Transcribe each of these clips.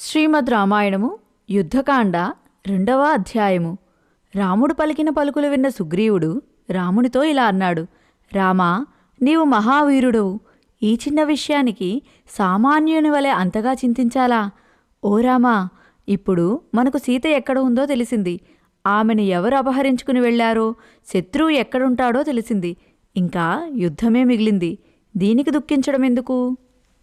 శ్రీమద్ రామాయణము యుద్ధకాండ రెండవ అధ్యాయము. రాముడు పలికిన పలుకులు విన్న సుగ్రీవుడు రామునితో ఇలా అన్నాడు రామా నీవు మహావీరుడవు. ఈ చిన్న విషయానికి సామాన్యుని వలె అంతగా చింతించాలా? ఓ రామా ఇప్పుడు మనకు సీత ఎక్కడ ఉందో తెలిసింది. ఆమెను ఎవరు అపహరించుకుని వెళ్ళారో శత్రువు ఎక్కడుంటాడో తెలిసింది. ఇంకా యుద్ధమే మిగిలింది. దీనికి దుఃఖించడం ఎందుకు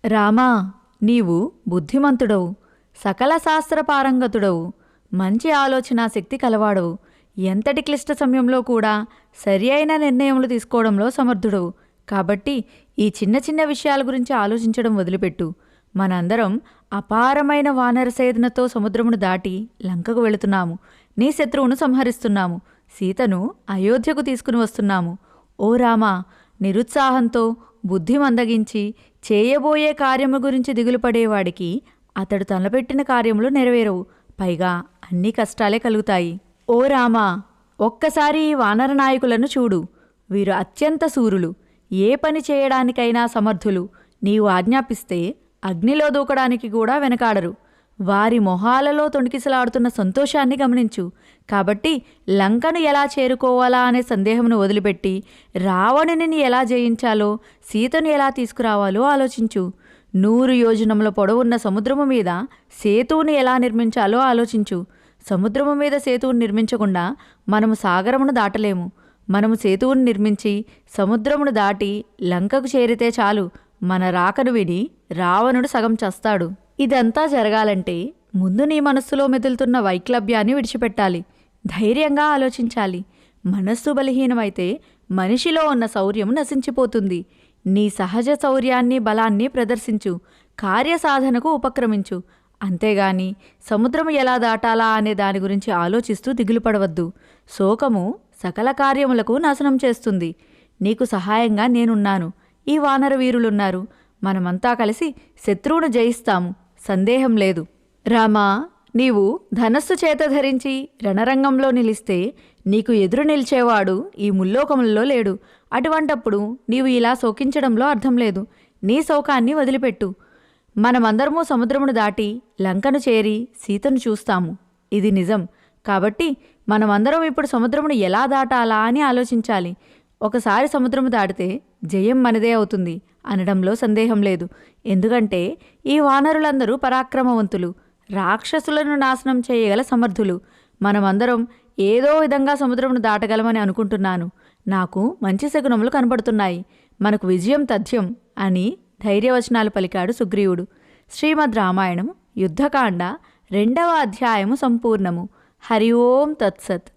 రామా నీవు బుద్ధిమంతుడవు. సకల శాస్త్ర పారంగతుడవు. మంచి ఆలోచనా శక్తి కలవాడవు. ఎంతటి క్లిష్ట సమయంలో కూడా సరి అయిన నిర్ణయములు తీసుకోవడంలో సమర్థుడవు. కాబట్టి ఈ చిన్న చిన్న విషయాల గురించి ఆలోచించడం వదిలిపెట్టు. మనందరం అపారమైన వానర సేదనతో సముద్రమును దాటి లంకకు వెళుతున్నాము. నీ శత్రువును సంహరిస్తున్నాము. సీతను అయోధ్యకు తీసుకుని వస్తున్నాము. ఓ రామా నిరుత్సాహంతో బుద్ధి మందగించి చేయబోయే కార్యము గురించి దిగులు పడేవాడికి అతడు తలపెట్టిన కార్యములు నెరవేరవు. పైగా అన్ని కష్టాలే కలుగుతాయి. ఓ రామా ఒక్కసారి ఈ వానర నాయకులను చూడు. వీరు అత్యంత సూరులు. ఏ పని చేయడానికైనా సమర్థులు. నీవు ఆజ్ఞాపిస్తే అగ్నిలో దూకడానికి కూడా వెనకాడరు. వారి మొహాలలో తొణికిసలాడుతున్న సంతోషాన్ని గమనించు. కాబట్టి లంకను ఎలా చేరుకోవాలా అనే సందేహమును వదిలిపెట్టి రావణుని ఎలా జయించాలో సీతను ఎలా తీసుకురావాలో ఆలోచించు. నూరు యోజనముల పొడవున్న సముద్రము మీద సేతువును ఎలా నిర్మించాలో ఆలోచించు. సముద్రము మీద సేతువును నిర్మించకుండా మనము సాగరమును దాటలేము. మనము సేతువును నిర్మించి సముద్రమును దాటి లంకకు చేరితే చాలు. మన రాకను విని రావణుడు సగం చస్తాడు. ఇదంతా జరగాలంటే ముందు నీ మనస్సులో మెదులుతున్న వైక్లభ్యాన్ని విడిచిపెట్టాలి. ధైర్యంగా ఆలోచించాలి. మనస్సు బలహీనమైతే మనిషిలో ఉన్న శౌర్యం నశించిపోతుంది. నీ సహజ శౌర్యాన్ని బలాన్ని ప్రదర్శించు. కార్యసాధనకు ఉపక్రమించు. అంతేగాని సముద్రము ఎలా దాటాలా అనే దాని గురించి ఆలోచిస్తూ దిగులు పడవద్దు శోకము సకల కార్యములకు నాశనం చేస్తుంది. నీకు సహాయంగా నేనున్నాను. ఈ వానర వీరులున్నారు. మనమంతా కలిసి శత్రువును జయిస్తాము. సందేహం లేదు. రామా నీవు ధనస్సు చేత ధరించి రణరంగంలో నిలిస్తే నీకు ఎదురు నిలిచేవాడు ఈ ముల్లోకములలో లేడు. అటువంటప్పుడు నీవు ఇలా శోకించడంలో అర్థం లేదు. నీ శోకాన్ని వదిలిపెట్టు. మనమందరము సముద్రమును దాటి లంకను చేరి సీతను చూస్తాము. ఇది నిజం. కాబట్టి మనమందరం ఇప్పుడు సముద్రమును ఎలా దాటాలా అని ఆలోచించాలి. ఒకసారి సముద్రము దాటితే జయం మనదే అవుతుంది అనడంలో సందేహం లేదు. ఎందుకంటే ఈ వానరులందరూ పరాక్రమవంతులు. రాక్షసులను నాశనం చేయగల సమర్థులు. మనమందరం ఏదో విధంగా సముద్రమును దాటగలమని అనుకుంటున్నాను. నాకు మంచి శకునములు కనపడుతున్నాయి మనకు విజయం తథ్యం అని ధైర్యవచనాలు పలికాడు సుగ్రీవుడు. శ్రీమద్ రామాయణం యుద్ధకాండ రెండవ అధ్యాయము సంపూర్ణము. హరి ఓం తత్సత్.